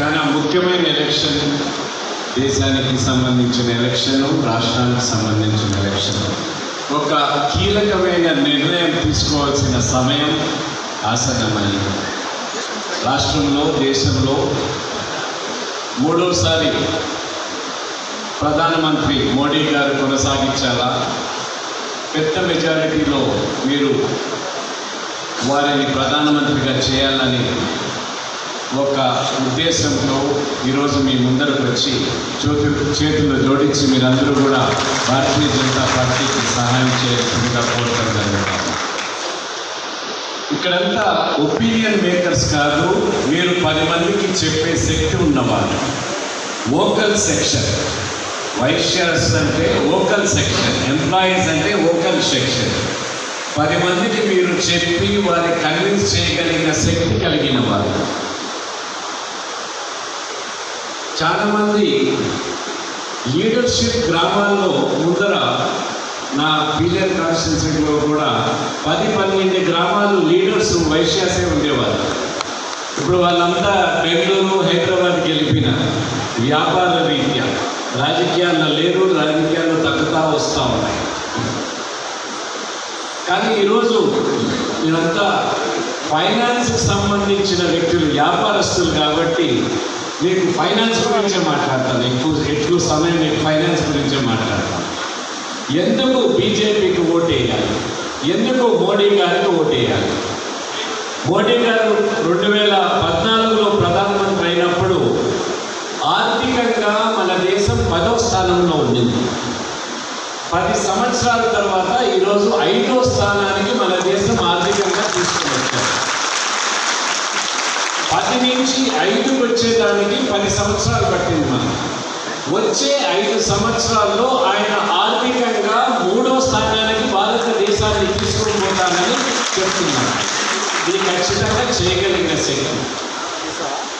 చాలా ముఖ్యమైన ఎలక్షన్. దేశానికి సంబంధించిన ఎలక్షను రాష్ట్రానికి సంబంధించిన ఎలక్షన్. ఒక కీలకమైన నిర్ణయం తీసుకోవాల్సిన సమయం ఆసన్నమైంది రాష్ట్రంలో దేశంలో మూడోసారి ప్రధానమంత్రి మోడీ గారు కొనసాగించాలా? పెద్ద మెజారిటీలో మీరు వారిని ప్రధానమంత్రిగా చేయాలని ఒక ఉద్దేశంతో ఈరోజు మీ ముందరకు వచ్చి చేతు చేతుల్లో జోడించి మీరందరూ కూడా భారతీయ జనతా పార్టీకి సహాయం చేయాల్సిందిగా కోరడం జరుగుతుంది ఇక్కడంతా ఒపీనియన్ మేకర్స్ కాదు మీరు పది మందికి చెప్పే శక్తి ఉన్నవారు ఓకల్ సెక్షన్. వైశ్యర్స్ అంటే ఓకల్ సెక్షన్ ఎంప్లాయీస్ అంటే ఓకల్ సెక్షన్. పది మందికి మీరు చెప్పి వారిని కన్విన్స్ చేయగలిగిన శక్తి కలిగిన వారు చాలామంది లీడర్షిప్ గ్రామాల్లో ముందర నా పీలియర్ కాన్స్టిట్యూన్సీలో కూడా పది పన్నెండు గ్రామాలు లీడర్స్ వైశ్యాసే ఉండేవారు. ఇప్పుడు వాళ్ళంతా బెంగళూరు హైదరాబాద్కి వెళ్ళిపోయిన వ్యాపార రీత్యా. రాజకీయాల్లో లేరు రాజకీయాల్లో తగ్గుతా వస్తూ ఉన్నాయి. కానీ ఈరోజు మీరంతా ఫైనాన్స్కి సంబంధించిన వ్యక్తులు వ్యాపారస్తులు కాబట్టి మీకు ఫైనాన్స్ గురించే మాట్లాడతాను. ఎక్కువ ఎక్కువ సమయం మీకు ఫైనాన్స్ గురించే మాట్లాడతాను. ఎందుకు బీజేపీకి ఓటేయాలి ఎందుకు మోడీ గారికి ఓటేయాలి మోడీ గారు రెండు వేల పద్నాలుగులో ప్రధానమంత్రి అయినప్పుడు ఆర్థికంగా మన దేశం పదో స్థానంలో ఉండింది. పది సంవత్సరాల తర్వాత ఈరోజు ఐదో స్థానానికి మన దేశం ఆర్థికంగా తీసుకుని వచ్చారు పది నుంచి ఐదుకు వచ్చేదానికి పది సంవత్సరాలు పట్టింది మనం వచ్చే ఐదు సంవత్సరాల్లో ఆయన ఆర్థికంగా మూడో స్థానానికి భారతదేశాన్ని తీసుకుని పోతానని చెప్తున్నారు. ఇది ఖచ్చితంగా చేయగలిగిన శక్తి.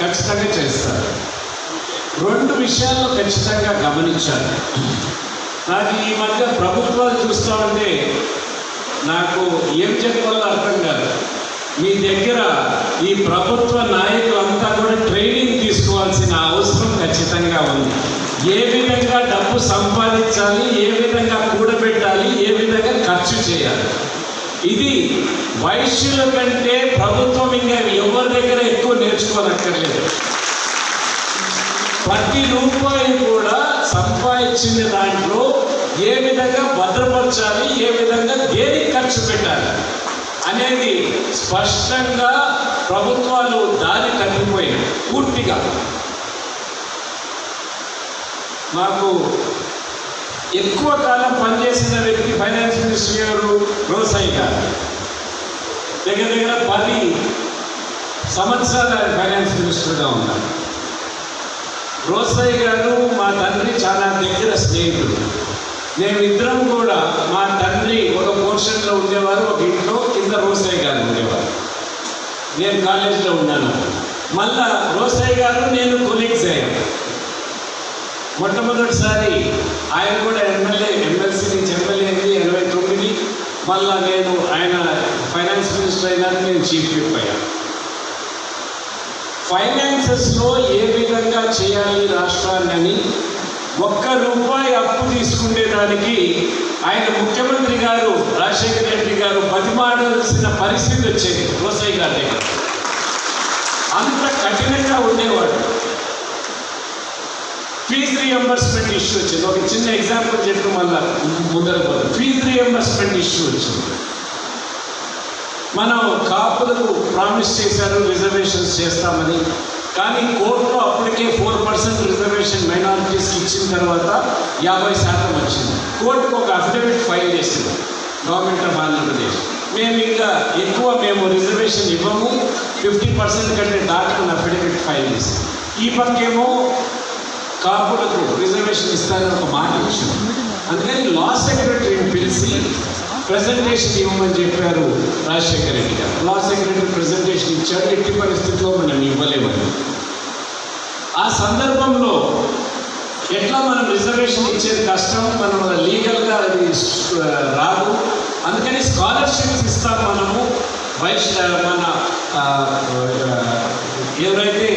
ఖచ్చితంగా చేస్తారు. రెండు విషయాల్లో ఖచ్చితంగా గమనించాలి. నాకు ఈ మధ్య ప్రభుత్వాలు చూస్తూ ఉంటే నాకు ఏం చెప్పాలో అర్థం కాదు. మీ దగ్గర ఈ ప్రభుత్వ నాయకులంతా కూడా ట్రైనింగ్ తీసుకోవాల్సిన అవసరం ఖచ్చితంగా ఉంది. ఏ విధంగా డబ్బు సంపాదించాలి ఏ విధంగా కూడబెట్టాలి ఏ విధంగా ఖర్చు చేయాలి? ఇది వైశ్యుల కంటే ప్రభుత్వం ఇంకా ఎవరి దగ్గర ఎక్కువ నేర్చుకోనక్కర్లేదు ప్రతి రూపాయి కూడా సంపాదించిన దాంట్లో ఏ విధంగా భద్రపరచాలి ఏ విధంగా దేనికి ఖర్చు పెట్టాలి అనేది స్పష్టంగా ప్రభుత్వాలు దారి కట్టిపోయాయి పూర్తిగా మాకు ఎక్కువ కాలం పనిచేసిన వ్యక్తి ఫైనాన్స్ మినిస్టర్ గారు వ్యవసాయ గారు. దగ్గర దగ్గర పది సంవత్సరాలు ఆయన ఫైనాన్స్ మినిస్టర్గా ఉన్నారు. రోసయ్య గారు మా తండ్రి చాలా దగ్గర స్నేహితుడు మేమిద్దరం కూడా మా తండ్రి ఒక పోర్షన్లో ఉండేవారు ఒక ఇంట్లో కింద రోసయ్య గారు ఉండేవారు. నేను కాలేజీలో ఉన్నాను. మళ్ళా రోసయ్య గారు నేను కొలీగ్స్ అయ్యాను మొట్టమొదటిసారి ఆయన కూడా ఎమ్మెల్యే ఎమ్మెల్సీ నుంచి ఎమ్మెల్యే అయింది ఎనభై తొమ్మిది. మళ్ళా నేను ఆయన ఫైనాన్స్ మినిస్టర్ అయినాక నేను చీఫ్ విప్ అయ్యాను ఫైనాన్సెస్లో ఏ విధంగా చేయాలి రాష్ట్రాన్ని అని ఒక్క రూపాయి అప్పు తీసుకునేదానికి ఆయన ముఖ్యమంత్రి గారు రాజశేఖర రెడ్డి గారు బతిమాడాల్సిన పరిస్థితి వచ్చేది రోసయ్య గారి దగ్గర. అంత కఠినంగా ఉండేవాడు. ఫీజు రియంబర్స్మెంట్ ఇష్యూ వచ్చింది. ఒక చిన్న ఎగ్జాంపుల్ చెప్పి మళ్ళా ముందర ఫీజు రియంబర్స్మెంట్ ఇష్యూ వచ్చింది. మనం కాపులకు ప్రామిస్ చేశారు రిజర్వేషన్స్ చేస్తామని. కానీ కోర్టులో అప్పటికే ఫోర్ పర్సెంట్ రిజర్వేషన్ మైనారిటీస్కి ఇచ్చిన తర్వాత యాభై శాతం వచ్చింది. కోర్టుకు ఒక అఫిడవిట్ ఫైల్ చేసింది. గవర్నమెంట్ ఆఫ్ ఆంధ్రప్రదేశ్ మేము ఇంకా ఎక్కువ మేము రిజర్వేషన్ ఇవ్వము. ఫిఫ్టీ పర్సెంట్ కంటే దాటుకున్న అఫిడవిట్ ఫైల్ చేసింది. ఈ పక్కేమో కాపులకు రిజర్వేషన్ ఇస్తారని ఒక మాట వచ్చింది. అందుకని లా సెక్రటరీని పిలిచి ప్రజెంటేషన్ ఇవ్వమని చెప్పారు రాజశేఖర రెడ్డి గారు. లా సెక్రటరీ ప్రజెంటేషన్ ఇచ్చాడు ఎట్టి పరిస్థితుల్లో మనం ఇవ్వలేమని. ఆ సందర్భంలో ఎట్లా మనం రిజర్వేషన్ ఇచ్చేది కష్టం? మనం రాదు. అందుకని స్కాలర్షిప్స్ ఇస్తాం మనము. వైశ్య మన ఎవరైతే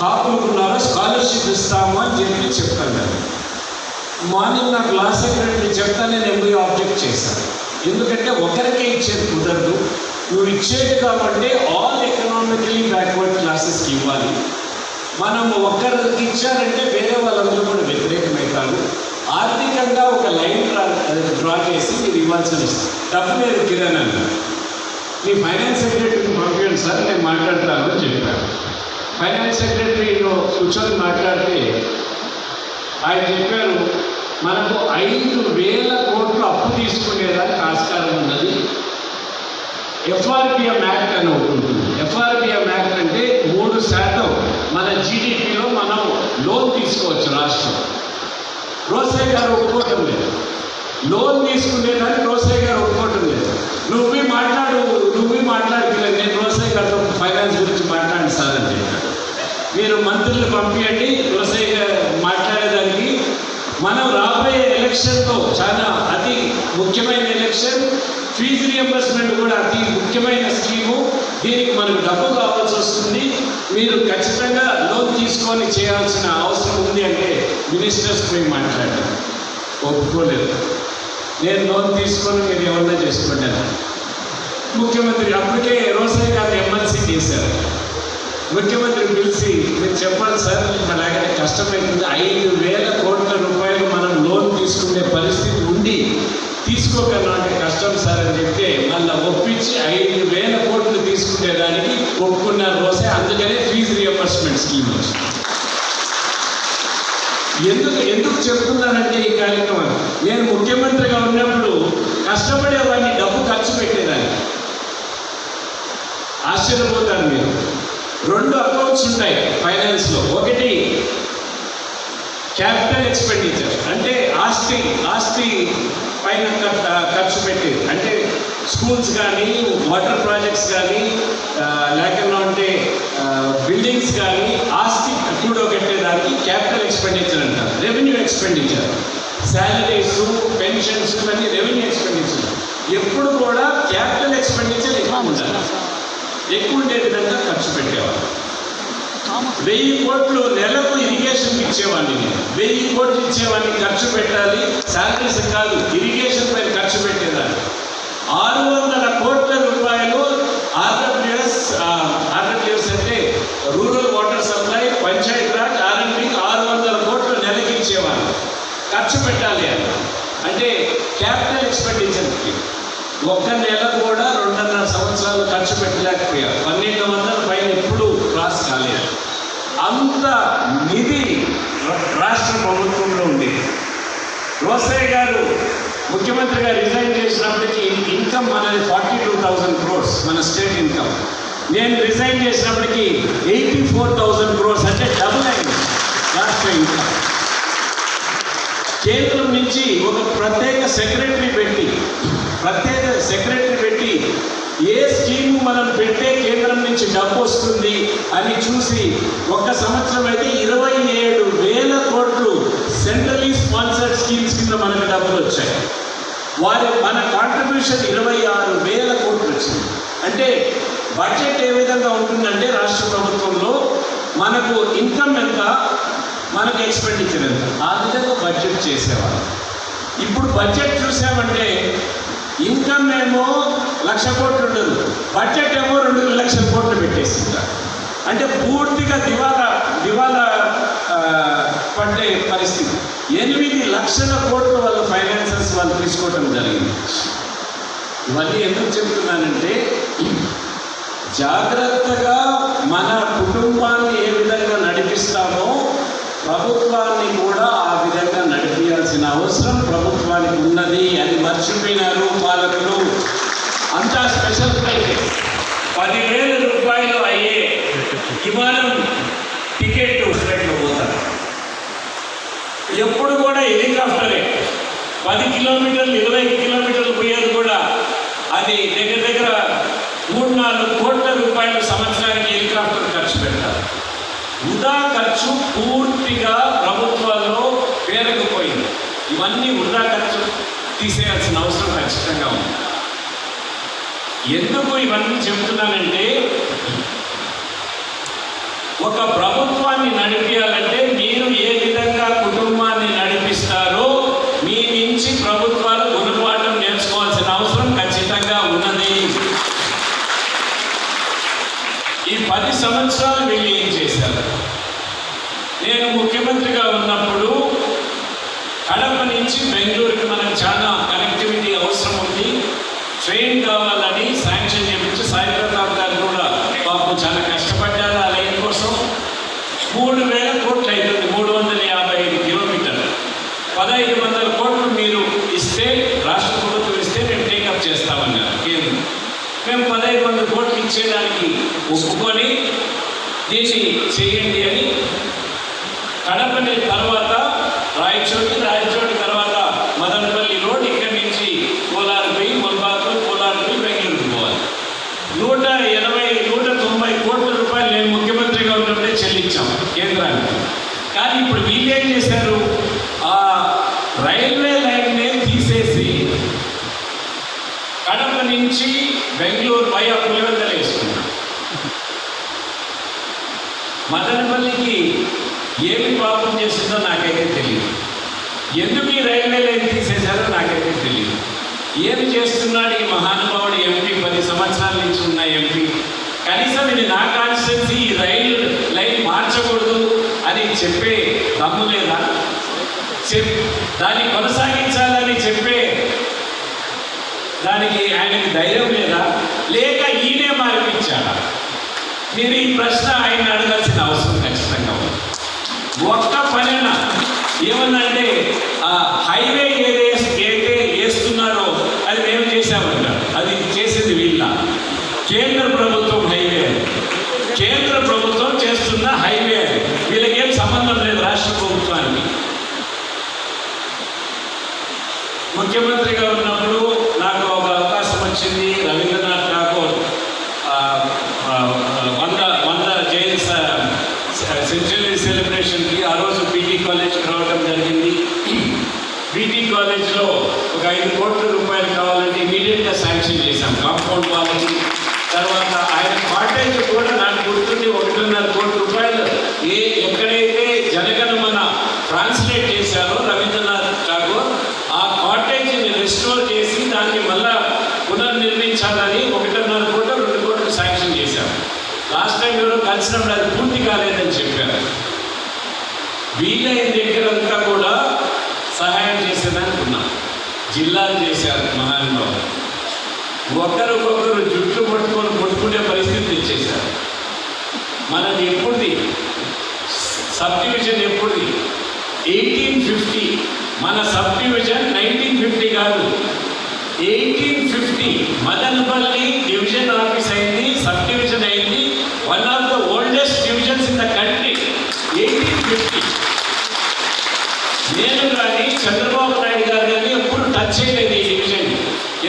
కాపులుకున్నారో కాపులకు ఉన్నారో స్కాలర్షిప్ ఇస్తాము అని చెప్పి చెప్తాను నేను మార్నింగ్ నాకు క్లాస్ సెక్రటరీ చెప్తా నేను ఎంబీ ఆబ్జెక్ట్ చేశాను? ఎందుకంటే ఒకరికే ఇచ్చేది కుదరదు. నువ్వు ఇచ్చేది కాబట్టి ఆల్ ఎకనామికలీ బ్యాక్వర్డ్ క్లాసెస్కి ఇవ్వాలి. మనం ఒక్కరికి ఇచ్చారంటే వేరే వాళ్ళందరూ కూడా వ్యతిరేకమవుతారు. ఆర్థికంగా ఒక లైన్ డ్రా డ్రా చేసి మీరు ఇవ్వాల్సిన డబ్బు లేదు కిరణ్ అన్నారు మీ ఫైనాన్స్ సెక్రటరీని పంపించండి సార్ నేను మాట్లాడతాను అని చెప్పాను ఫైనాన్స్ సెక్రటరీలో కూర్చొని మాట్లాడితే ఆయన చెప్పారు మనకు ఐదు వేల కోట్లు అప్పు తీసుకునేదానికి ఆస్కారం ఉన్నది. ఎఫ్ఆర్బిఎం యాక్ట్ అని ఒకటి ఎఫ్ఆర్బిఎం యాక్ట్ అంటే మూడు శాతం మన జీడిపిలో మనం లోన్ తీసుకోవచ్చు రాష్ట్రం. రోసయ్య గారు ఒప్పుకోవటం లేదు. లోన్ తీసుకునేదానికి రోసయ్య గారు ఒప్పుకోవటం లేదు. నువ్వు మాట్లాడు నువ్వు మాట్లాడలేదు నేను రోసయ్య గారితో ఫైనాన్స్ గురించి మాట్లాడి సార్ అని చెప్పాడు. మీరు మంత్రులు పంపించండి రోసయ్య గారు మాట్లాడేదానికి. మనం రాబోయే ఎలక్షన్లో చాలా అతి ముఖ్యమైన ఎలక్షన్ ఫీజు రియంబర్స్మెంట్ కూడా అతి ముఖ్యమైన స్కీము. దీనికి మనకు డబ్బు కావాల్సి వస్తుంది. మీరు ఖచ్చితంగా లోన్ తీసుకొని చేయాల్సిన అవసరం ఉంది అంటే మినిస్టర్స్ పోయి మాట్లాడారు ఒప్పుకోలేదు. నేను లోన్ తీసుకొని మీరు ఏమన్నా చేసుకుంటాను ముఖ్యమంత్రి అప్పటికే రోజే గారిని ఎమ్మెల్సీ చేశారు. ముఖ్యమంత్రి పిలిచి మీరు చెప్పాలి సార్ అలాగనే కష్టమైంది. ఐదు వేల కోట్ల రూపాయలు మనం లోన్ తీసుకునే పరిస్థితి ఉండి తీసుకోకన్నా అంటే కష్టం సార్ అని చెప్తే మళ్ళీ ఒప్పించి ఐదు వేల కోట్లు తీసుకునేదానికి ఒప్పుకున్నారు రోజే అందుకనే ఫీజు రియంబర్స్మెంట్ ఎందుకు ఎందుకు చెప్తున్నానంటే ఈ కార్యక్రమం నేను ముఖ్యమంత్రిగా ఉన్నప్పుడు కష్టపడేవాడిని డబ్బు ఖర్చు పెట్టేదాన్ని. ఆశ్చర్యపోతాను మీరు. రెండు అకౌంట్స్ ఉంటాయి ఫైనాన్స్లో ఒకటి క్యాపిటల్ ఎక్స్పెండిచర్ అంటే ఆస్తి ఆస్తి పైన ఖర్చు పెట్టేది. అంటే స్కూల్స్ కానీ వాటర్ ప్రాజెక్ట్స్ కానీ లేకుండా ఉంటే బిల్డింగ్స్ కానీ ఆస్తి కూడబెట్టేదానికి క్యాపిటల్ ఎక్స్పెండిచర్ అంటారు. రెవెన్యూ ఎక్స్పెండిచర్ శాలరీస్ పెన్షన్స్ ఇవన్నీ రెవెన్యూ ఎక్స్పెండిచర్ ఎప్పుడు కూడా క్యాపిటల్ ఎక్స్పెండిచర్ ఎక్కువ ఉండాలి. ఎక్కువ ఉండే విధంగా ఖర్చు పెట్టేవాళ్ళు. వెయ్యి కోట్లు నెలకు ఇరిగేషన్ ఇచ్చేవాడిని నేను. వెయ్యి కోట్లు ఇచ్చేవాడిని ఖర్చు పెట్టాలి. శాలరీస్ కాదు ఇరిగేషన్ పైన ఖర్చు పెట్టేదాన్ని. ఆరు వందల కోట్ల రూపాయలు ఆర్డబ్ల్యూఎస్ ఆర్డబ్ల్యూఎస్ అంటే rural water supply panchayat raj R and B ఆరు వందల కోట్లు నెలకి ఇచ్చేవాడిని ఖర్చు పెట్టాలి అని. అంటే క్యాపిటల్ ఎక్స్పెండిచర్కి ఒక్క నెల కూడా రెండున్నర సంవత్సరాలు ఖర్చు పెట్టలేకపోయారు. పన్నెండు వందల పైన ఎప్పుడు క్రాస్ కాలేదు. అంత నిధి రా- రాష్ట్ర ప్రభుత్వంలో ఉండేది రోసయ్య గారు ముఖ్యమంత్రిగా రిజైన్ చేసినప్పటికీ ఇన్కమ్ మనది ఫార్టీ టూ థౌజండ్ క్రోర్స్ మన స్టేట్ ఇన్కమ్ నేను రిజైన్ చేసినప్పటికీ ఎయిటీ ఫోర్ థౌజండ్ క్రోర్స్ అంటే డబుల్ అయింది రాష్ట్ర ఇన్కమ్ కేంద్రం నుంచి ఒక ప్రత్యేక సెక్రటరీ పెట్టి ప్రత్యేక సెక్రటరీ పెట్టి ఏ స్కీమ్ మనం పెట్టే కేంద్రం నుంచి డబ్బు వస్తుంది అని చూసి ఒక్క సంవత్సరం అయితే ఇరవై ఏడు వేల కోట్లు సెంట్రలీ స్పాన్సర్డ్ స్కీమ్స్ కింద మనకు డబ్బులు వచ్చాయి. వారి మన కాంట్రిబ్యూషన్ ఇరవై ఆరు వేల కోట్లు వచ్చింది. అంటే బడ్జెట్ ఏ విధంగా ఉంటుందంటే రాష్ట్ర ప్రభుత్వంలో మనకు ఇన్కమ్ ఎంత మనకు ఎక్స్పెండిచర్ ఎంత. ఆ విధంగా బడ్జెట్ చేసేవారు ఇప్పుడు బడ్జెట్ చూసామంటే ఇన్కమ్ ఏమో లక్ష కోట్లు ఉండదు. బడ్జెట్ ఏమో రెండు లక్షల కోట్లు పెట్టేసింది. అంటే పూర్తిగా దివాలా దివాలా ఆ, పడ్డే పరిస్థితి. ఎనిమిది లక్షల కోట్ల వాళ్ళ ఫైనాన్సెస్ వాళ్ళు తీసుకోవటం జరిగింది. ఇవన్నీ ఎందుకు చెప్తున్నానంటే జాగ్రత్తగా మన కుటుంబాన్ని ఏ విధంగా నడిపిస్తామో ప్రభుత్వాన్ని కూడా ఆ విధంగా నడిపించాల్సిన అవసరం ప్రభుత్వానికి ఉన్నది అని మర్చిపోయినారు పాలకులు. అంతా స్పెషల్ ఫ్లైట్ పదివేల రూపాయలు అయ్యే. విమానం ఎప్పుడు కూడా హెలికాప్టరే పది కిలోమీటర్లు ఇరవై కిలోమీటర్లు పోయేది కూడా అది దగ్గర దగ్గర మూడు నాలుగు కోట్ల రూపాయలు సంవత్సరానికి హెలికాప్టర్ ఖర్చు పెడతారు. వృధా ఖర్చు పూర్తిగా ప్రభుత్వాల్లో పేరకపోయింది. ఇవన్నీ వృధా ఖర్చు తీసేయాల్సిన అవసరం ఖచ్చితంగా ఉంది. ఎందుకు ఇవన్నీ చెబుతున్నానంటే ఒక ప్రభుత్వాన్ని నడిపించాలంటే మీరు ఏ విధంగా కుటుంబాన్ని నడిపిస్తారో మీ నుంచి ప్రభుత్వాలు గుణపాఠం నేర్చుకోవాల్సిన అవసరం ఖచ్చితంగా ఉన్నది ఈ పది సంవత్సరాలు వీళ్ళు ఏం చేశారు నేను ముఖ్యమంత్రిగా ఉన్నప్పుడు కడప నుంచి బెంగళూరుకి మనకు చాలా కనెక్టివిటీ అవసరం ఉంది. ట్రైన్ కావాలని శాంక్షన్ చేయించి సాయి ప్రతాప్ గారు కూడా పాపం చాలా కష్టపడ్డారు ఆ లైన్ కోసం. మూడు వేల కోట్లు అవుతుంది మూడు వందల యాభై ఐదు కిలోమీటర్లు. పదహైదు వందల కోట్లు మీరు ఇస్తే రాష్ట్ర ప్రభుత్వం ఇస్తే మేము టేకప్ చేస్తామన్నారు కేంద్రం. మేము పదహైదు వందల కోట్లు ఇచ్చేదానికి ఒప్పుకొని దీన్ని చేయండి అని కడప తర్వాత రాయచోటి రాయ తర్వాత మదనపల్లి రోడ్ ఇక్కడి నుంచి కోలారు పోయి ముల్బాకు కోలారు పోయి బెంగళూరుకు పోవాలి నూట ఎనభై నూట తొంభై కోట్ల రూపాయలు నేను ముఖ్యమంత్రిగా ఉన్నప్పుడే చెల్లించాం కేంద్రానికి కానీ ఇప్పుడు వీళ్ళు ఏం చేశారు ఆ రైల్వే లైన్నే తీసేసి కడప నుంచి బెంగళూరు పై పులివెందలు వేసుకున్నారు మదనపల్లికి ఏమి పాపం నాకే తెలియదు ఎందుకు ఈ రైల్వే లైన్ తీసేశారో నాకైతే తెలియదు ఏం చేస్తున్నాడు ఈ మహానుభావుడు ఎంపీ? పది సంవత్సరాల నుంచి ఉన్న ఎంపీ. కనీసం ఇది నా కాన్స్టిట్యున్సీ ఈ రైలు లైన్ మార్చకూడదు. అని చెప్పే దమ్ము లేదా? దాన్ని కొనసాగించాలని చెప్పే దానికి ఆయనకి ధైర్యం లేదా? లేక ఈయనే మార్పించాడా మీరు ఈ ప్రశ్న ఆయన అడగాల్సిన అవసరం ఖచ్చితంగా ఉంది. ఒక్క పనినా? ఏమన్నంటే ఆ హైవే ఏదే ఏదైతే వేస్తున్నారో అది మేము చేశామంట. అది చేసింది వీళ్ళ. కేంద్ర ప్రభుత్వం హైవే కేంద్ర ప్రభుత్వం చేస్తున్న హైవే వీళ్ళకేం సంబంధం లేదు రాష్ట్ర ప్రభుత్వానికి. ముఖ్యమంత్రిగా ఉన్నప్పుడు నాకు ఒక అవకాశం వచ్చింది రవీంద్రనాథ్ ఠాగూర్ ఆ, ఆ, వంద వంద జయంతి సెంచురీ సెలబ్రేషన్కి ఆ రోజు పీటీ కాలేజ్కి రావడం జరిగింది పీటీ కాలేజ్లో ఒక ఐదు కోట్ల రూపాయలు కావాలంటే ఇమీడియట్గా శాంక్షన్ చేశాం కాంపౌండ్ వాళ్ళకి తర్వాత ఆయన కాటేజ్ కూడా నాకు గుర్తుండి ఒకటిన్నర కోటి రూపాయలు ఏ ఎక్కడైతే జనగణమన ట్రాన్స్లేట్ చేశారో రవీంద్రనాథ్ ఠాగూర్ ఆ కాటేజీని రెస్టోర్ చేసి దాన్ని మళ్ళా పునర్నిర్మించాలని ఒకటిన్నర కోట్లు రెండు కోట్లు శాంక్షన్ చేశారు లాస్ట్ టైం ఎవరో కలిసినప్పుడు అది పూర్తి కాలేదని చెప్పారు వీలైన దగ్గరంతా కూడా సహాయం చేసేదానికి ఉన్నాం జిల్లాలు చేశారు మహానుభావులు ఒకరికొకరు జుట్టు పట్టుకొని కొట్టుకునే పరిస్థితి తెచ్చేశారు మనది ఎప్పుడుది సబ్ డివిజన్ ఎప్పుడుది ఎయిటీన్ ఫిఫ్టీ మన సబ్ డివిజన్ నైన్టీన్ ఫిఫ్టీ కాదు eighteen fifty Madanapalle division office అయింది సబ్ డివిజన్ అయింది one of the oldest divisions in the country eighteen fifty నేను కానీ చంద్రబాబు నాయుడు గారు కానీ ఎప్పుడు టచ్ చేయలేదు ఈ డివిజన్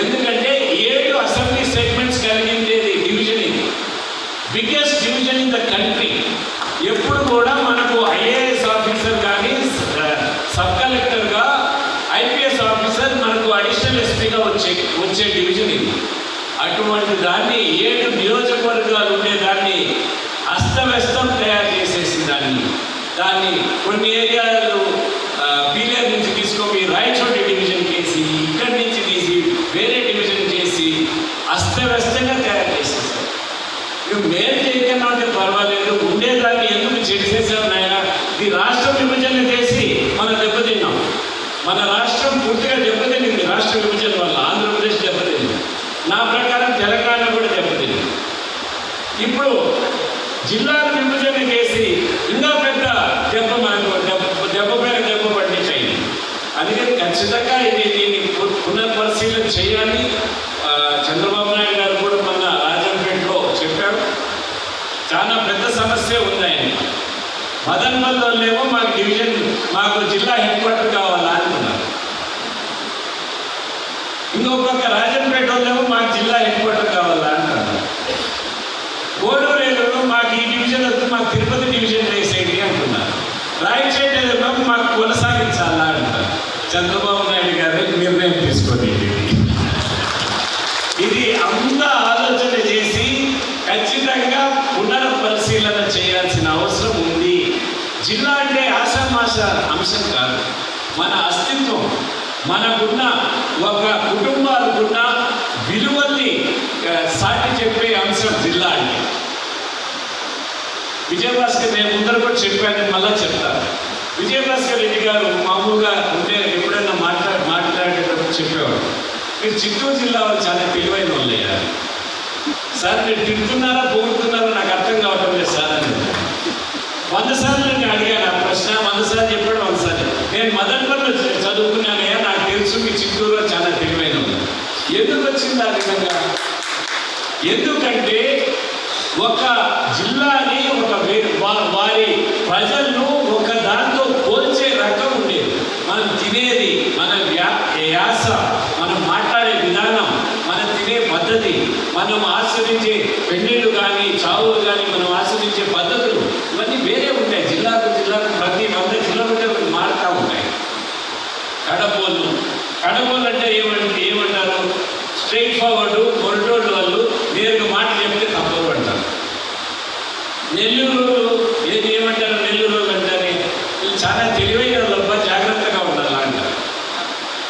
ఎందుకంటే ఏడు అసెంబ్లీ సెగ్మెంట్స్ కలిగిండేది డివిజన్ ఇది biggest division in the country ఎప్పుడు కూడా మనకు ఐఏఎస్ ఆఫీసర్ కానీ సబ్ కలెక్టర్గా ఐపీఎస్ ఆఫీసర్ మనకు అడిషనల్ ఎస్పీగా వచ్చే వచ్చే డివిజన్ ఇది అటువంటి దాన్ని ఏడు నియోజకవర్గాలు ఉండే దాన్ని అస్తవ్యస్తం తయారు చేసేసి దాన్ని. దాన్ని కొన్ని ఏరియాలలో పీలేరు నుంచి తీసుకొని రాయచోటి డివిజన్ చేసి ఇక్కడి నుంచి తీసి వేరే డివిజన్ చేసి అస్తవ్యస్తంగా తయారు చేసేసారు నువ్వు మేలు చేయకుండా ఉంటే పర్వాలేదు ఉండేదాన్ని ఎందుకు చేసేసావు నాయన? ఈ రాష్ట్ర విభజన చేసి మనం దెబ్బతిన్నాం. మన రాష్ట్రం పూర్తిగా దెబ్బతినింది రాష్ట్ర విభజన వల్ల ఆంధ్రప్రదేశ్ దెబ్బతింది. నా ప్రకారం తెలంగాణ కూడా దెబ్బతింది. ఇప్పుడు జిల్లాల విభజన చేసి ఇంకా పెద్ద దెబ్బ మనకు దెబ్బ దెబ్బ పైన దెబ్బ పట్టించాయి అందుకని ఖచ్చితంగా ఇది దీన్ని పు- పునర్పరిశీలన చేయాలి ఆ, చంద్రబాబు నాయుడు గారు కూడా మొన్న రాజంపేటలో చెప్పారు చాలా పెద్ద సమస్య ఉంది ఆయన మదన్మల్లో ఏమో మాకు డివిజన్ మాకు జిల్లా హెడ్ క్వార్టర్ కావాలా అంటున్నారు ఇంకొక రాజంపేట వాళ్ళేమో మాకు జిల్లా హెడ్ క్వార్టర్ కావాలా అంటారు కోడూరేలో మాకు ఈ డివిజన్ వద్దు మాకు తిరుపతి డివిజన్ వేసేది అంటున్నారు రాయచేటేమో మాకు కొనసాగించాలా అంటారు చంద్రబాబు నాయుడు గారు నిర్ణయం తీసుకోండి ఇది అంతా ఆలోచన చేసి ఖచ్చితంగా పునఃపరిశీలన చేయాల్సిన అవసరం ఉంది జిల్లా అంటే ఆషామాష అంశం కాదు మన అస్తిత్వం మనకున్న ఒక కుటుంబాలకున్న విలువల్ని ఆ, సాటి చెప్పే జిల్లా అంటే విజయభాస్కర్ నేను ముందర కూడా చెప్పాను మళ్ళా చెప్తాను. విజయభాస్కర్ రెడ్డి గారు మామూలుగా ఉంటే ఎప్పుడైనా మాట్లా మాట్లాడేటప్పుడు చెప్పేవాడు మీరు చిత్తూరు జిల్లా చాలా తెలివైన వాళ్ళయ్యా. సార్ మీరు తింటున్నారా పోగుతున్నారా నాకు అర్థం కావటం లేదు సార్ అని. వంద సార్లు నేను అడిగాను ఆ ప్రశ్న వంద సార్లు చెప్పాడు వంద సార్లు. నేను మదన్పల్లి చదువుకున్నానయ్యా నాకు తెలుసు మీ చిత్తూరులో చాలా తెలివైన ఎందుకు వచ్చింది ఆ విధంగా? ఎందుకంటే ఒక జిల్లాని ఒక వారి ప్రజలను ఒక దాంతో పోల్చే రకం ఉండేది. మనం తినేది మన యాస మనం మాట్లాడే విధానం మనం తినే పద్ధతి మనం ఆస్వాదించే పెళ్ళిళ్ళు కానీ చావులు కానీ మనం ఆస్వాదించే పద్ధతులు ఇవన్నీ వేరే ఉంటాయి. జిల్లాకు జిల్లాకు ప్రతి వంద కిలోమీటర్లు మారుతూ ఉంటాయి. కడపోలు. కడపోలు అంటే ఏమంటే ఏమంటారు? స్ట్రైట్ ఫార్వర్డ్ మొరటోళ్ళు వాళ్ళు నేరుగా మాట చెప్తే తప్పదు అంటారు నెల్లూరు ఏది ఏమంటారు నెల్లూరు వాళ్ళు అంటారు వీళ్ళు చాలా తెలివైన వాళ్ళబ్బా జాగ్రత్తగా ఉండాలి అంటారు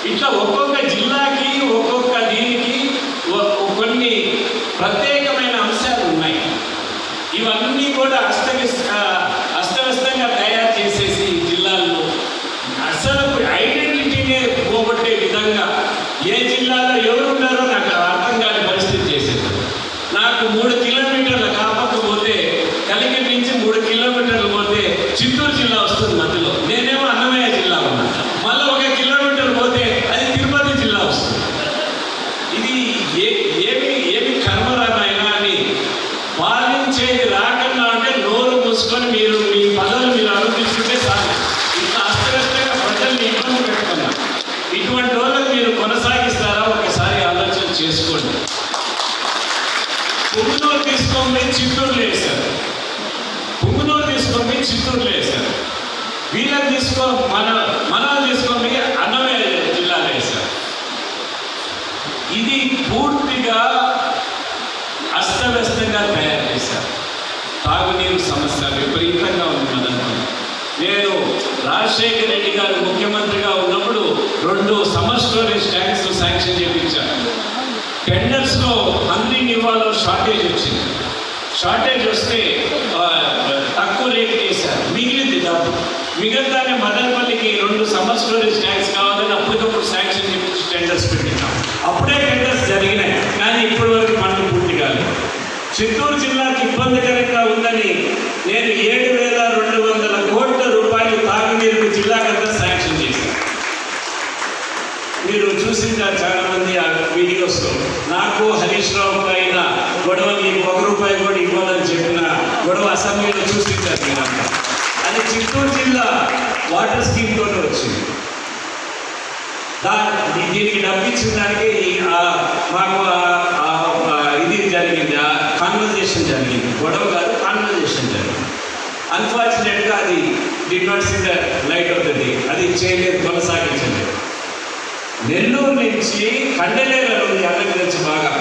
ఇట్లా ఒక్కొక్క జిల్లాకి ఒక్కొక్క దీనికి ఒ- కొన్ని ప్రత్యేకమైన అంశాలు ఉన్నాయి ఇవన్నీ కూడా అస్తవ్యస్త అస్తవ్యస్తంగా తయారు చేసేసి ఈ జిల్లాల్లో అసలు ఐడెంటిటీనే పోగొట్టే విధంగా ఏ జిల్లాలో ఎవరు ఉన్నారో నాకు అర్థం కాని పరిస్థితి చేసేది నాకు మూడు కిలోమీటర్ల కాపకు పోతే కలిగి నుంచి మూడు కిలోమీటర్లు పోతే చిత్తూరు జిల్లా వస్తుంది మధ్యలో నేనేమో అన్నమయ్య జిల్లా ఉన్నా మళ్ళీ ఒక కిలోమీటర్ పోతే అది తిరుపతి జిల్లా వస్తుంది ఇది ఏ ఏమి ఏమి కర్మరామాయణ అని చేయండి రాకుండా అంటే నోరు మూసుకొని మీరు మీ పదవులు మీరు అనుభవిస్తుంటే చాలు. ఇట్లా అస్తవ్యస్తంగా ప్రజల్ని ఇబ్బంది పెట్టుకున్నారు ఇటువంటి వాళ్ళని మీరు కొనసాగిస్తారా ఒకసారి ఆలోచన చేసుకోండి పుంగునూరు తీసుకొని పోయి చిత్తూరులో వేశారు పుంగునూరు తీసుకొని పోయి చిత్తూరులో వేశారు వీళ్ళని తీసుకొని మన మనల్ని తీసుకొని పోయి అన్నమయ్య జిల్లాలో వేశారు ఇది పూర్తిగా అస్తవ్యస్తంగా తయారు చేశారు తాగునీరు సమస్య విపరీతంగా ఉంది మదనపల్లి నేను రాజశేఖర రెడ్డి గారు ముఖ్యమంత్రిగా ఉన్నప్పుడు రెండు సమ్మర్ స్టోరేజ్ ట్యాంక్స్ శాంక్షన్ చేయించారు. టెండర్స్లో అన్ని ఇవ్వాలో షార్టేజ్ వచ్చింది. షార్టేజ్ వస్తే తక్కువ రేట్ చేశారు. మిగిలింది డబ్బు. మిగతానే మదనపల్లికి రెండు సమ్మర్ స్టోరేజ్ ట్యాంక్స్ కావాలని అప్పటికప్పుడు శాంక్షన్ చేయించి టెండర్స్ పెట్టినాం అప్పుడే టెండర్స్ జరిగినాయి. కానీ ఇప్పటి వరకు పనులు పూర్తి కాలేదు. చిత్తూరు జిల్లాకి ఇబ్బందికరంగా ఉందని నేను ఏడు వేల రెండు వందల కోట్ల రూపాయలు తాగునీరుకు జిల్లాకంతా శాంక్షన్ చేశాను. మీరు చూసింటారు చాలా మంది ఆ వీడియోస్లో నాకు హరీష్ రావు పైన గొడవ నీకు ఒక రూపాయి కూడా ఇవ్వాలని చెప్పిన గొడవ అసెంబ్లీలో చూసింటారు మీరంతా అది చిత్తూరు జిల్లా వాటర్ స్కీమ్ తోటి వచ్చింది. దా దీనికి డబ్బిచ్చిన దానికి ఆ మాకు ఆ- జరిగింది? ఆ కాన్వర్జేషన్ జరిగింది. గొడవ కాదు కాన్వర్జేషన్ జరిగింది. అన్ఫార్చునేట్గా అది did not see the light of the day అది చేయలేదు కొనసాగించలేదు. నెల్లూరు నుంచి కండలేరు ఉంది అందరికి తెలుసు బాగా.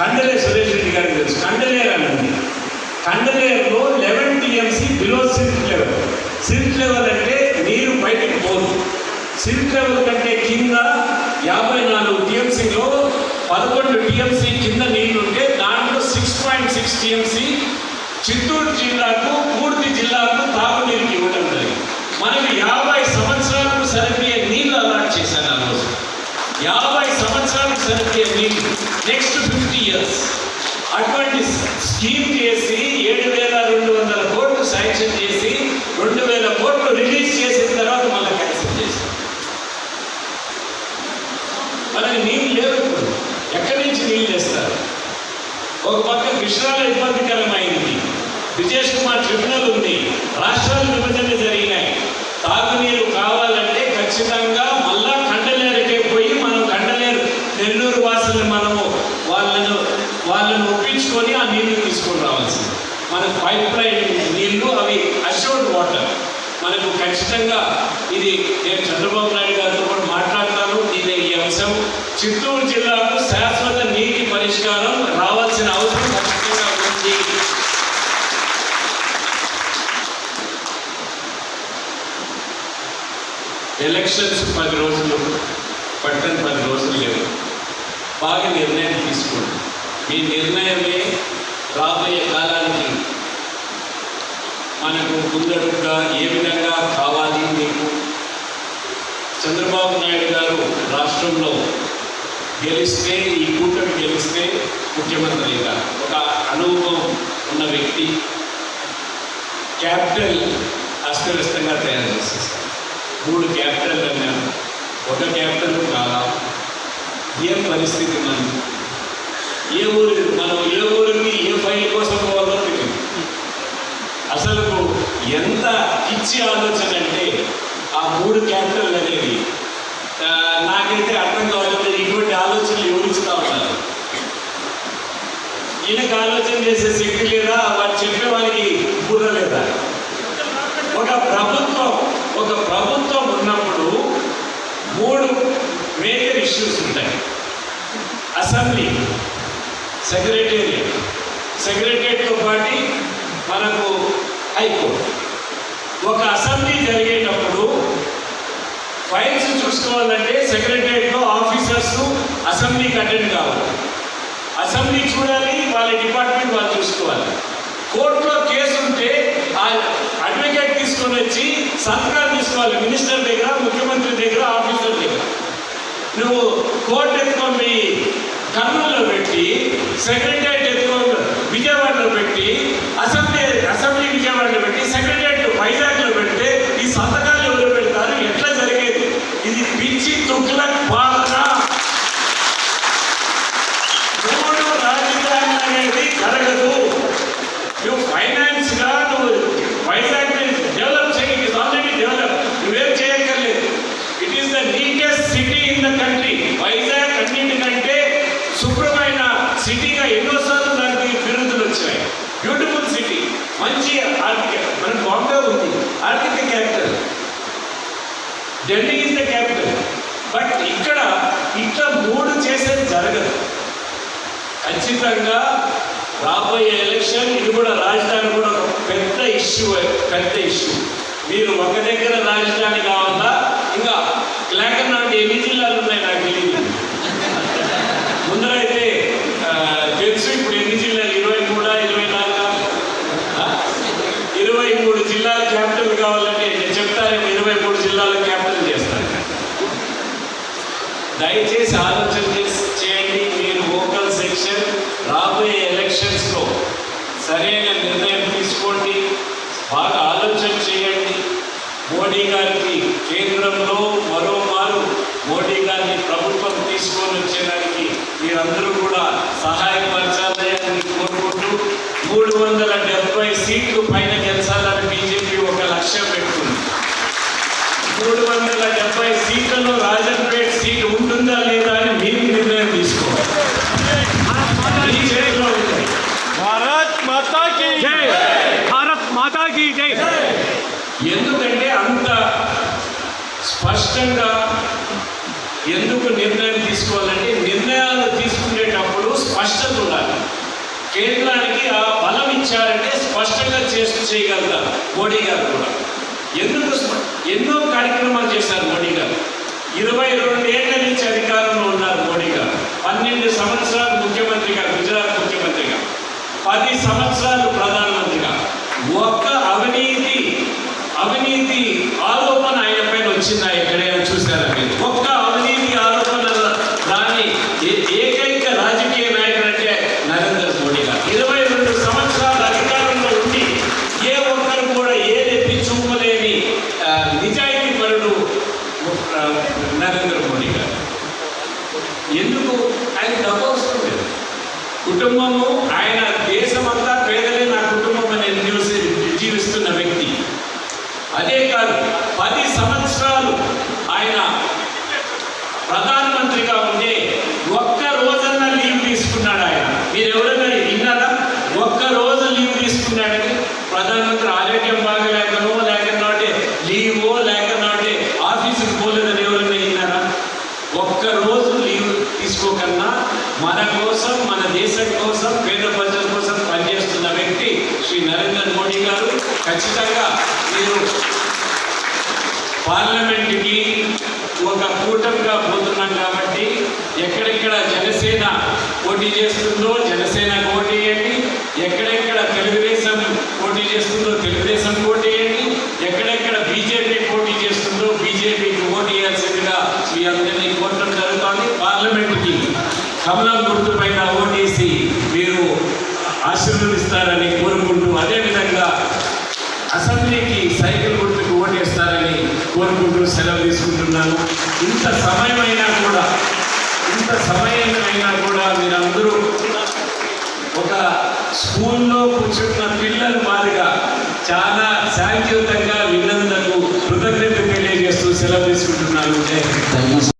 కండలే సురేష్ రెడ్డి గారికి తెలుసు. కండలేరు అని ఉంది. కండలేరులో eleven TMC below silk level silk level అంటే నీరు బయటకు పోదు. సిల్క్ లెవెల్ కంటే కింద యాభై నాలుగు టీఎంసీలో పదకొండు టీఎంసీ కింద నీళ్ళుంటే దాంట్లో six point six TMC Chittoor జిల్లాకు పూర్తి జిల్లాకు తాగునీరుకి ఇవ్వడం జరిగింది. మనకి యాభై సంవత్సరాలకు సరిపోయే నీళ్ళు అలాట్ చేశాను ఆ రోజు. యాభై సంవత్సరాలకు సరిపోయే నీళ్ళు నెక్స్ట్ ఫిఫ్టీ ఇయర్స్ అటువంటి స్కీమ్ చేసి ఏడు వేల రెండు వందల కోట్లు శాంక్షన్ చేసి రెండు వేల కోట్లు రిలీజ్ చేసిన తర్వాత మళ్ళీ క్యాన్సిల్ చేశారు. మనకి నీళ్ళు లేవు ఇప్పుడు. ఎక్కడి నుంచి నీళ్ళు తెస్తారు? ఒక పక్క కృష్ణాలో ఇబ్బందికరమైంది. విజేష్ కుమార్ ట్రిబ్యునల్ ఉంది. రాష్ట్రాల విభజన జరిగినాయి. తాగునీరు కావాలంటే ఖచ్చితంగా మళ్ళా కండలేరుకే పోయి మనం కండలేరు నెల్లూరు వాసులు మనము వాళ్ళను వాళ్ళను ఒప్పించుకొని ఆ నీళ్ళు తీసుకొని రావాల్సింది మనకు పైప్ లైన్ నీళ్ళు అవి అష్యూర్డ్ వాటర్ మనకు ఖచ్చితంగా ఇది నేను చంద్రబాబు నాయుడు గారితో కూడా మాట్లాడతాను దీని ఈ అంశం చిత్తూరు జిల్లాకు శాశ్వత నీటి పరిష్కారం రావాల్సిన అవసరం ఖచ్చితంగా ఉంది ఎలక్షన్స్ పది రోజులు పట్టని పది రోజులు లేవు. బాగా నిర్ణయం తీసుకోండి. మీ నిర్ణయమే రాబోయే కాలానికి మనకు ముందడుగా ఏ విధంగా కావాలి మీకు? చంద్రబాబు నాయుడు గారు రాష్ట్రంలో గెలిస్తే ఈ కూటమి గెలిస్తే ముఖ్యమంత్రిగా ఒక అనుభవం ఉన్న వ్యక్తి క్యాపిటల్ అస్తవ్యస్తంగా తయారు చేసేస్తారు మూడు క్యాపిటల్ అన్నాను ఒక క్యాపిటల్ కాదా? ఏం పరిస్థితి మనం ఏ ఊరు? మనం ఏ ఊరికి ఏ ఫైల్ కోసం పోవాలో తెలియదు అసలు ఎంత పిచ్చి ఆలోచన అంటే ఆ మూడు క్యాపిటల్ అనేది నాకైతే అర్థం కావట్లేదు ఇటువంటి ఆలోచనలు ఎవరిస్తూ ఉన్నారు? ఈయనకు ఆలోచన చేసే శక్తి లేదా? వాడు చెప్పే వారికి బుర్ర లేదా ఒక ప్రభుత్వం ఒక ప్రభుత్వం ఉన్నప్పుడు మూడు మేజర్ ఇష్యూస్ ఉంటాయి అసెంబ్లీ సెక్రటేరియట్ సెక్రటేరియట్తో పాటు మనకు హైకోర్టు. ఒక అసెంబ్లీ జరిగేటప్పుడు ఫైల్స్ చూసుకోవాలంటే సెక్రటేరియట్లో ఆఫీసర్స్ అసెంబ్లీకి అటెండ్ కావాలి. అసెంబ్లీ చూడాలి వాళ్ళ డిపార్ట్మెంట్ వాళ్ళు చూసుకోవాలి. కోర్టులో కేసు ఉంటే ఆ అడ్వకేట్ తీసుకొని వచ్చి సంతకాలు తీసుకోవాలి మినిస్టర్ దగ్గర ముఖ్యమంత్రి దగ్గర ఆఫీసర్ దగ్గర. నువ్వు కోర్టు ఎత్తుకొని కర్నూలులో పెట్టి సెక్రటరియట్ ఎత్తుకో విజయవాడలో పెట్టి అసెంబ్లీ అసెంబ్లీ విజయవాడలో పెట్టి సెక్రటరియట్ వైజాగ్ పెడితే ఈ సంతకాలు ఎవరు పెడతారు ఎట్లా జరిగేది ఇది పిచ్చి తుగ్లక్ పాలన మూడు రాజధాని అనేది జరగదు నువ్వు ఫైనాన్స్గా నువ్వు వైజాగ్ డెవలప్ చేయి ఇట్ ఇస్ ఆల్రెడీ డెవలప్ నువ్వేం చేయక్కర్లేదు it is the neatest city in the country Vizag అన్నింటికంటే శుభ్రమైన సిటీగా ఎన్నోసార్లు దానికి బిరుదులు వచ్చాయి బ్యూటిఫుల్ సిటీ మంచి ఆర్థిక మన బాంబే ఉంది ఆర్థిక capital Delhi is the capital but ఇక్కడ ఇట్లా మూడు చేసేది జరగదు ఖచ్చితంగా రాబోయే ఎలక్షన్ ఇది కూడా రాజధాని కూడా ఒక పెద్ద ఇష్యూ పెద్ద ఇష్యూ మీరు ఒక దగ్గర రాజధాని కావాలా ఇంకా లేకనాటి ఎన్ని జిల్లాలు ఉన్నాయి నాకు తెలియదు ముందరైతే ఆ, తెలుసు ఇప్పుడు ఎన్ని జిల్లాలు ఇరవై మూడా ఇరవై నాలుగా ఆ? ఇరవై మూడు జిల్లాల క్యాపిటల్ కావాలంటే నేను చెప్తాను ఇరవై మూడు జిల్లాల క్యాపిటల్ చేస్తాను. దయచేసి ఆలోచన చేయండి మీరు లోకల్ సెక్షన్ రాబోయే ఎలక్షన్స్లో సరైన నిర్ణయం తీసుకోండి బాగా ఆలోచన చేయండి. మోడీ గారికి కేంద్రంలో మరోమారు మోడీ గారిని ప్రభుత్వం తీసుకొని వచ్చేదానికి మీరందరూ కూడా సహాయపరచాలి అని కోరుకుంటూ మూడు వందల డెబ్బై సీట్లు పైన గెలిచాలని బీజేపీ ఒక లక్ష్యం పెట్టుకుంది మూడు వందల సీట్లలో రాజంపేట్ సీట్ ఉంటుందా లేదా అని మీరు నిర్ణయం తీసుకోవాలి. మీ చేతిలో ఉంటాయి. భారత్ మాతాకి భారత్ మాతాకి ఎందుకంటే అంత స్పష్టంగా ఎందుకు నిర్ణయం తీసుకోవాలంటే నిర్ణయాలు తీసుకునేటప్పుడు స్పష్టత ఉండాలి. కేంద్రానికి ఆ బలం ఇచ్చారంటే స్పష్టంగా చేస్తూ చేయగలుగుతారు. మోడీ గారు కూడా. ఎందుకు ఎన్నో కార్యక్రమాలు చేశారు మోడీ గారు. ఇరవై రెండు ఏళ్ళ నుంచి అధికారంలో ఉన్నారు మోడీ గారు. పన్నెండు సంవత్సరాలు ముఖ్యమంత్రిగా గుజరాత్ ముఖ్యమంత్రిగా పది సంవత్సరాలు ప్రధానమంత్రిగా ఒక్క అవినీతి అవినీతి ఆరోపణ ఆయన పైన వచ్చిందా ఇక్కడ చూసారా మీరు ఒక్క అవినీతి ఆరోపణ రాని ఏ- ఏకైక రాజకీయ నాయకుడు అంటే నరేంద్ర మోడీ గారు ఇరవై రెండు సంవత్సరాల అధికారంలో ఉండి ఏ ఒక్కరు కూడా ఏదెత్తి చూపలేని ఆ, నిజాయితీ పరుడు ఆ, నరేంద్ర మోడీ గారు ఎందుకు ఆయన డబ్బు అవసరం లేదు కుటుంబము ఆయన దేశమంతా పేదలే నా కుటుంబం అనేది నివసి జీవిస్తున్న వ్యక్తి అదే కాదు పది సంవత్సరాలు ఆయన ప్రధానమంత్రిగా ఉంటే ఒక్క రోజన్న లీవ్ తీసుకున్నాడు ఆయన మీరు ఎవరైనా విన్నారా ఒక్క రోజు లీవ్ తీసుకున్నాడని ప్రధానమంత్రి ఆరోగ్యం బాగలేకనో లేకనోటే లీవో లేకనోటే ఆఫీసుకి పోలేదని ఎవరైనా విన్నారా ఒక్క రోజు లీవ్ తీసుకోకన్నా మన కోసం మన దేశం కోసం పేద ప్రజల కోసం పనిచేస్తున్న వ్యక్తి శ్రీ నరేంద్ర మోడీ గారు ఖచ్చితంగా మీరు పార్లమెంట్కి ఒక కూటమిగా పోతున్నాం కాబట్టి ఎక్కడెక్కడ జనసేన పోటీ చేస్తుందో జనసేనకు ఓటు వేయండి ఎక్కడెక్కడ తెలుగుదేశం పోటీ చేస్తుందో తెలుగుదేశం ఓటు వేయండి ఎక్కడెక్కడ బీజేపీ పోటీ చేస్తుందో బీజేపీకి ఓటు వేయాల్సిందిగా మీ అందరినీ కోరటం జరుగుతోంది. పార్లమెంట్కి కమలం గుర్తు పైన ఓటేసి మీరు ఆశీర్వదిస్తారని కోరుకుంటూ అదేవిధంగా అసెంబ్లీకి సైకిల్ కోరుకుంటూ సెలవు తీసుకుంటున్నాను. ఇంత సమయమైనా కూడా ఇంత సమయమైనా కూడా మీరందరూ ఒక స్కూల్లో కూర్చున్న పిల్లలు మాదిరిగా చాలా శాంతియుతంగా విన్నందుకు కృతజ్ఞత తెలియజేస్తూ సెలవు తీసుకుంటున్నాను.